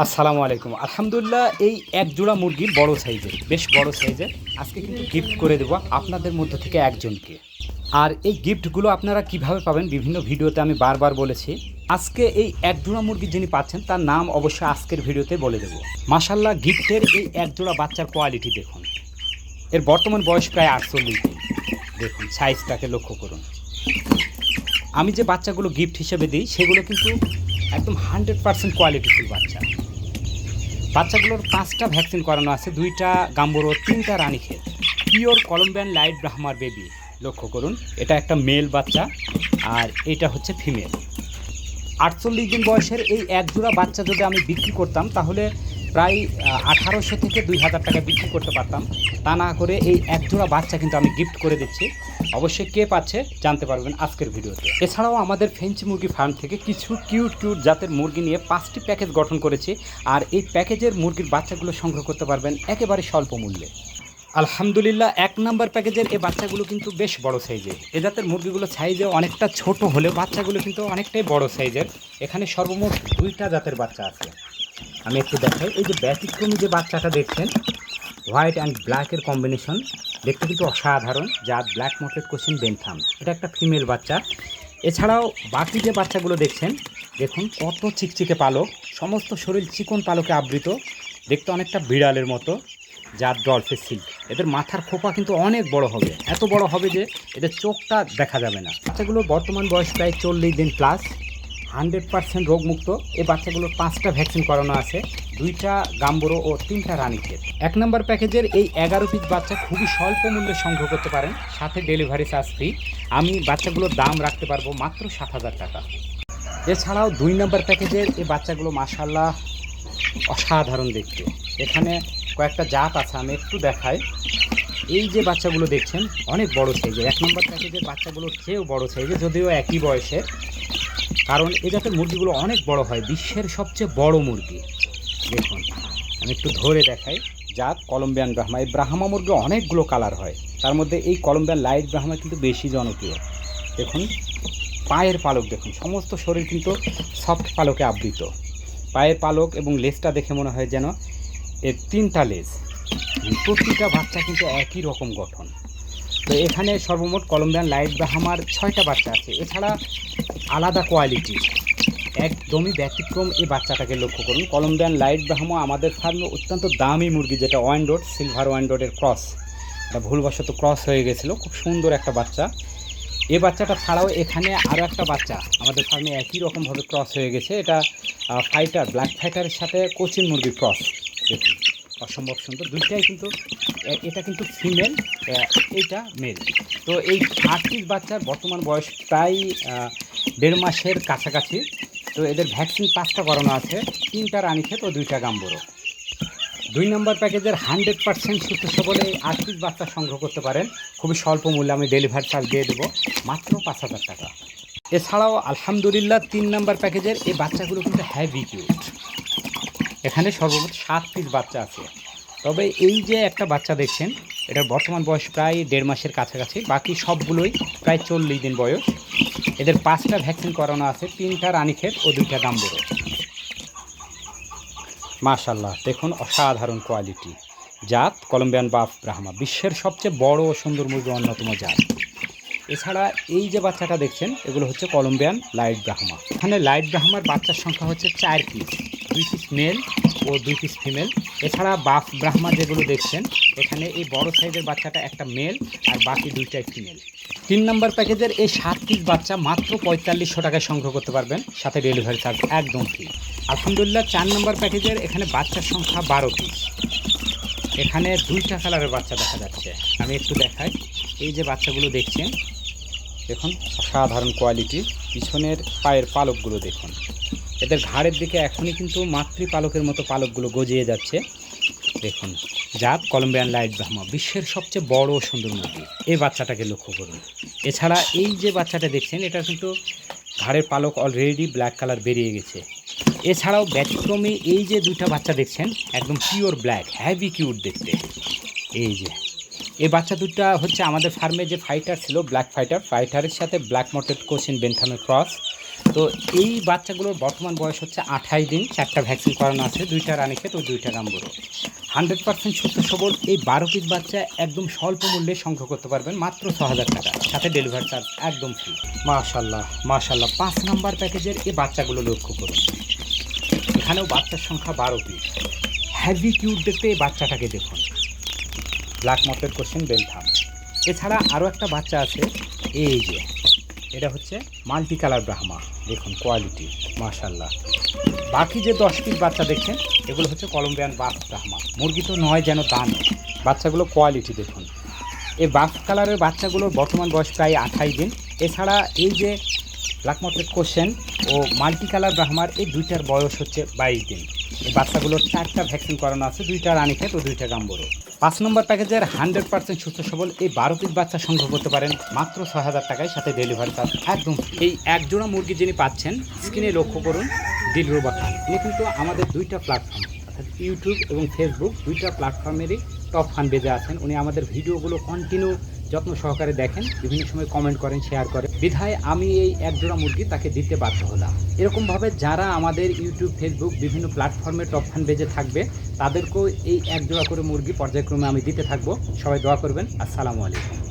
আসসালামু আলাইকুম। আলহামদুলিল্লাহ, এই এক জোড়া মুরগি বড় সাইজের, বেশ বড় সাইজের। আজকে কিন্তু গিফট করে দেবো আপনাদের মধ্য থেকে একজনকে। আর এই গিফটগুলো আপনারা কীভাবে পাবেন বিভিন্ন ভিডিওতে আমি বারবার বলেছি। আজকে এই এক জোড়া মুরগি যিনি পাচ্ছেন, তার নাম অবশ্যই আজকের ভিডিওতে বলে দেবো। মাসাল্লাহ গিফটের এই এক জোড়া বাচ্চার কোয়ালিটি দেখুন। এর বর্তমান বয়স প্রায় আটচল্লিশ দিন। দেখুন সাইজটাকে লক্ষ্য করুন। আমি যে বাচ্চাগুলো গিফট হিসেবে দিই, সেগুলো কিন্তু একদম হান্ড্রেড পার্সেন্ট কোয়ালিটিফুল বাচ্চা। বাচ্চাগুলোর পাঁচটা ভ্যাকসিন করানো আছে, দুইটা গাম্বরো তিনটা রানীক্ষেত। পিওর কলম্বিয়ান লাইট ব্রাহ্মার বেবি, লক্ষ্য করুন, এটা একটা মেল বাচ্চা, আর এটা হচ্ছে ফিমেল। আটচল্লিশ দিন বয়সের এই এক জোড়া বাচ্চা যদি আমি বিক্রি করতাম, তাহলে প্রায় আঠারোশো থেকে দুই হাজার টাকা বিক্রি করতে পারতাম। তা না করে এই এক জোড়া বাচ্চা কিন্তু আমি গিফট করে দিচ্ছি। অবশ্যই কে পাচ্ছে জানতে পারবেন আজকের ভিডিওতে। এছাড়াও আমাদের ফেঞ্চি মুরগি ফার্ম থেকে কিছু কিউট কিউট জাতের মুরগি নিয়ে পাঁচটি প্যাকেজ গঠন করেছি আর এই প্যাকেজের মুরগির বাচ্চাগুলো সংগ্রহ করতে পারবেন একেবারে স্বল্প মূল্যে। আলহামদুলিল্লাহ, এক নাম্বার প্যাকেজের এই বাচ্চাগুলো কিন্তু বেশ বড় সাইজের। এ জাতের মুরগিগুলো সাইজে অনেকটা ছোট হলেও বাচ্চাগুলো কিন্তু অনেকটাই বড় সাইজের। এখানে সর্বমোট দুইটা জাতের বাচ্চা আছে। আমি একটু দেখাই, এই যে ব্যতিক্রমী যে বাচ্চাটা দেখছেন, হোয়াইট অ্যান্ড ব্ল্যাকের কম্বিনেশন। দেখতে কিন্তু অসাধারণ জাত ব্ল্যাক মটেড কোশ্চেন বেনথাম এটা একটা ফিমেল বাচ্চা। এছাড়াও বাকি যে বাচ্চাগুলো দেখছেন, দেখুন কত চিকচিকে পালক, সমস্ত শরীর চিকন পালকে আবৃত, দেখতে অনেকটা বিড়ালের মতো জাত ডলফে সিল্ক এদের মাথার খোপা কিন্তু অনেক বড় হবে। এত বড় হবে যে এদের চোখটা দেখা যাবে না। বাচ্চাগুলো বর্তমান বয়স প্রায় চল্লিশ দিন প্লাস হান্ড্রেড পার্সেন্ট রোগমুক্ত। এই বাচ্চাগুলোর পাঁচটা ভ্যাকসিন করানো আছে, দুইটা গাম্বরো ও তিনটা রানীক্ষেত এক নম্বর প্যাকেজের এই এগারো পিস বাচ্চা খুবই স্বল্প মূল্যে সংগ্রহ করতে পারেন, সাথে ডেলিভারি চার্জ ফ্রি। আমি বাচ্চাগুলোর দাম রাখতে পারব মাত্র সাত হাজার টাকা। এছাড়াও দুই নম্বর প্যাকেজের এই বাচ্চাগুলো মাসাল্লাহ অসাধারণ দেখতে। এখানে কয়েকটা জাত আছে, আমি একটু দেখাই। এই যে বাচ্চাগুলো দেখছেন, অনেক বড় সাইজের এক নম্বর প্যাকেজের বাচ্চাগুলোর চেয়েও বড় সাইজের যদিও একই বয়সের। কারণ এ জাতের মুরগিগুলো অনেক বড় হয়, বিশ্বের সবচেয়ে বড় মুরগি দেখুন, আমি একটু ধরে দেখাই। জাত কলম্বিয়ান ব্রাহ্মা। এই ব্রাহ্মা মুরগি অনেকগুলো কালার হয়। তার মধ্যে এই কলম্বিয়ান লাইট ব্রাহ্মা কিন্তু বেশি জনপ্রিয়। দেখুন, পায়ের পালক দেখুন, সমস্ত শরীর কিন্তু সফট পালকে আবৃত। পায়ের পালক এবং লেজটা দেখে মনে হয় যেন এর তিনটা লেজ। প্রতিটা বাচ্চা কিন্তু একই রকম গঠন। তো এখানে সর্বমোট কলম্বিয়ান লাইট ব্রাহ্মার ছয়টা বাচ্চা আছে। এছাড়া আলাদা কোয়ালিটি, একদমই ব্যতিক্রম এই বাচ্চাটাকে লক্ষ্য করুন। কলম্বিয়ান লাইট ব্রাহ্মা আমাদের ফার্মে অত্যন্ত দামি মুরগি, যেটা ওয়াইনডোড সিলভার ওয়াইনডোডের ক্রস। এটা ভুলবশত ক্রস হয়ে গেছিল, খুব সুন্দর একটা বাচ্চা। এই বাচ্চাটা ছাড়াও এখানে আরও একটা বাচ্চা আমাদের ফার্মে একই রকমভাবে ক্রস হয়ে গেছে। এটা ফাইটার ব্ল্যাক ফাইটারের সাথে কোচিন মুরগির ক্রস। দেখুন। অসম্ভব সুন্দর। দুইটাই কিন্তু এটা কিন্তু ফিমেল এইটা মেল তো এই আট পিস বাচ্চার বর্তমান বয়স প্রায় দেড় মাসের কাছাকাছি। তো এদের ভ্যাকসিন পাঁচটা করানো আছে, তিনটা রানীক্ষেত ও দুইটা গাম্বরো। দুই নম্বর প্যাকেজের হান্ড্রেড পার্সেন্ট সুস্থ সবলে পিস বাচ্চা সংগ্রহ করতে পারেন। খুবই স্বল্প মূল্যে আমি ডেলিভারি চার্জ দিয়ে দেবো, মাত্র পাঁচ হাজার টাকা। এছাড়াও আলহামদুলিল্লাহ তিন নম্বর প্যাকেজের এই বাচ্চাগুলো কিন্তু হ্যাভি কিউট এখানে সর্বমোট সাত পিস বাচ্চা আছে। তবে এই যে একটা বাচ্চা দেখছেন, এটার বর্তমান বয়স প্রায় দেড় মাসের কাছাকাছি, বাকি সবগুলোই প্রায় চল্লিশ দিন বয়স। এদের পাঁচটা ভ্যাকসিন করানো আছে, তিনটা রানীক্ষেত ও দুইটা গাম্বরো। মাশাল্লাহ দেখুন অসাধারণ কোয়ালিটি। জাত, কলম্বিয়ান বাফ ব্রাহ্মা, বিশ্বের সবচেয়ে বড় ও সুন্দর মুরগি অন্যতম জাত। এছাড়া এই যে বাচ্চাটা দেখছেন, এগুলো হচ্ছে কলম্বিয়ান লাইট ব্রাহ্মা। এখানে লাইট ব্রাহ্মার বাচ্চার সংখ্যা হচ্ছে চার পিস দুই পিস মেল ও দুই পিস ফিমেল এছাড়া বাফ ব্রাহ্মা যেগুলো দেখছেন, এখানে এই বড় সাইজের বাচ্চাটা একটা মেল আর বাকি দুইটাই ফিমেল তিন নম্বর প্যাকেজের এই সাত পিস বাচ্চা মাত্র পঁয়তাল্লিশশো টাকায় সংগ্রহ করতে পারবেন, সাথে ডেলিভারি চার্জ একদম ফ্রি আলহামদুলিল্লাহ, চার নম্বর প্যাকেজের এখানে বাচ্চার সংখ্যা বারো পিস এখানে দুইটা কালারের বাচ্চা দেখা যাচ্ছে। আমি একটু দেখাই। এই যে বাচ্চাগুলো দেখছেন, দেখুন, অসাধারণ কোয়ালিটি পিছনের পায়ের পালকগুলো দেখুন। এদের ঘাড়ের দিকে এখনই কিন্তু মাতৃ পালকের মতো পালকগুলো গজিয়ে যাচ্ছে। দেখুন, জাত, কলম্বিয়ান লাইট ব্রাহ্মা, বিশ্বের সবচেয়ে বড় সুন্দর মুরগি এই বাচ্চাটাকে লক্ষ্য করুন। এছাড়া এই যে বাচ্চাটা দেখছেন, এটা কিন্তু ঘাড়ের পালক অলরেডি ব্ল্যাক কালার বেরিয়ে গেছে। এছাড়াও ব্যতিক্রমে এই যে দুইটা বাচ্চা দেখছেন, একদম পিওর ব্ল্যাক হ্যাভি কিউট দেখতে। এই যে, এই বাচ্চা দুটা হচ্ছে আমাদের ফার্মে যে ফাইটার ছিল ব্ল্যাক ফাইটার ফাইটারের সাথে ব্ল্যাক মটেড কোচিন বেনথামের ক্রস তো এই বাচ্চাগুলোর বর্তমান বয়স হচ্ছে আঠাশ দিন, চারটা ভ্যাকসিন করানো আছে, দুইটা রানীক্ষেত ও দুইটা গাম্বুরো হান্ড্রেড পার্সেন্ট সুস্থ সবল এই বারো পিস বাচ্চা একদম স্বল্প মূল্যে সংগ্রহ করতে পারবেন, মাত্র ছ হাজার টাকা। সাথে ডেলিভারি চার্জ একদম ফ্রি মাশাল্লাহ মাশাল্লাহ। পাঁচ নাম্বার প্যাকেজের এই বাচ্চাগুলো লক্ষ্য করুন। এখানেও বাচ্চার সংখ্যা বারো পিস হ্যাভি কিউট দেখতে এই বাচ্চাটাকে দেখুন। ব্ল্যাক মটের কোশ্চেন বেলথাম এছাড়া আরও একটা বাচ্চা আছে, এই যে। এটা হচ্ছে মাল্টি কালার ব্রাহ্মা দেখুন কোয়ালিটি মাশাল্লাহ বাকি যে দশ পিস বাচ্চা দেখছেন, এগুলো হচ্ছে কলম্বিয়ান বাফ ব্রাহ্মা মুরগি তো নয় যেন দান। বাচ্চাগুলো কোয়ালিটি দেখুন। এই বাফ কালারের বাচ্চাগুলোর বর্তমান বয়স প্রায় আঠাশ দিন। এছাড়া এই যে ব্ল্যাক মটের কোশ্চেন ও মাল্টি কালার ব্রাহ্মার এই দুইটার বয়স হচ্ছে বাইশ দিন। এই বাচ্চাগুলোর চারটা ভ্যাকসিন করানো আছে, দুইটা রানীক্ষেত ও দুইটা গাম্বরো। পাঁচ নম্বর প্যাকেজের হান্ড্রেড পার্সেন্ট সুস্থ সবল এই বারো পিস বাচ্চা সংগ্রহ করতে পারেন মাত্র ছয় হাজার টাকায় সাথে ডেলিভারি চার্জ একদম। এই এক জোড়া মুরগি যিনি পাচ্ছেন, স্ক্রিনে লক্ষ্য করুন, দিলরুবা খান। ইনি কিন্তু আমাদের দুইটা প্ল্যাটফর্ম অর্থাৎ ইউটিউব এবং ফেসবুক দুইটা প্ল্যাটফর্মেরই টপ ফান বেজে আছেন। উনি আমাদের ভিডিওগুলো কন্টিনিউ যত্ন সহকারে দেখেন, বিভিন্ন সময় কমেন্ট করেন শেয়ার করেন। বিধায় আমি এই এক জোড়া মুরগি তাকে দিতে বাধ্য হলাম। এরকমভাবে যারা আমাদের ইউটিউব ফেসবুক বিভিন্ন প্ল্যাটফর্মে টপ ফ্যান বেজে থাকবে, তাদেরকেও এই এক জোড়া করে মুরগি পর্যায়ক্রমে আমি দিতে থাকব। সবাই দোয়া করবেন। আসসালামু আলাইকুম।